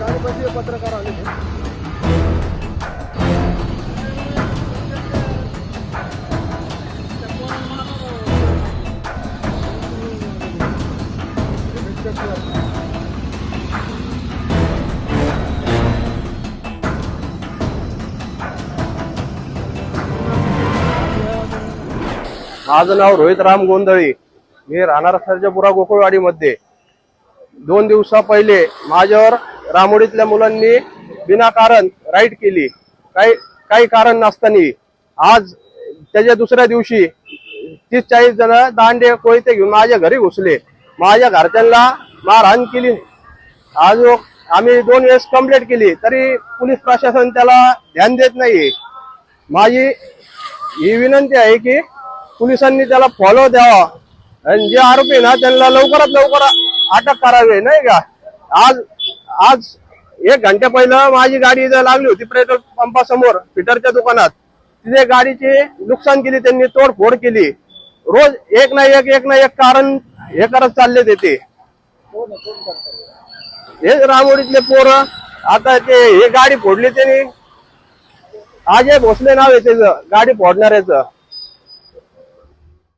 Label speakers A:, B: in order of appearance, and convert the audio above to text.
A: गाडीमध्ये पत्रकार आले माझं नाव रोहित राम गोंधळी. मी राहणार सर्जपुरा गोकुळवाडीमध्ये. दोन दिवसा पहिले माझ्यावर रामोडीतल्या मुलांनी विनाकारण राईट केली. काही काही कारण नसताना आज त्याच्या दुसऱ्या दिवशी तीस चाळीस जण दांडे कोयते घेऊन माझ्या घरी घुसले. माझ्या घरच्यांना मारहाण केली. आज आम्ही दोन वेळेस कंप्लेंट केली. तरी पोलीस प्रशासन त्याला ध्यान देत नाही. माझी ही विनंती आहे की पोलिसांनी त्याला फॉलो द्यावा. आणि जे आरोपी ना त्यांना लवकरात लवकर अटक करावी नाही का? आज आज एक घंटे पहिलं माझी गाडी इथं लागली होती पेट्रोल पंपासमोर फिटरच्या दुकानात. तिथे गाडीची नुकसान केली त्यांनी तोडफोड केली. रोज एक ना एक एक ना एक कारण हे करत चालले ते हे रामोडीतले पोर आता ते हे गाडी फोडली त्यांनी. अजय भोसले नाव आहे त्याचं गाडी फोडणाऱ्याचं.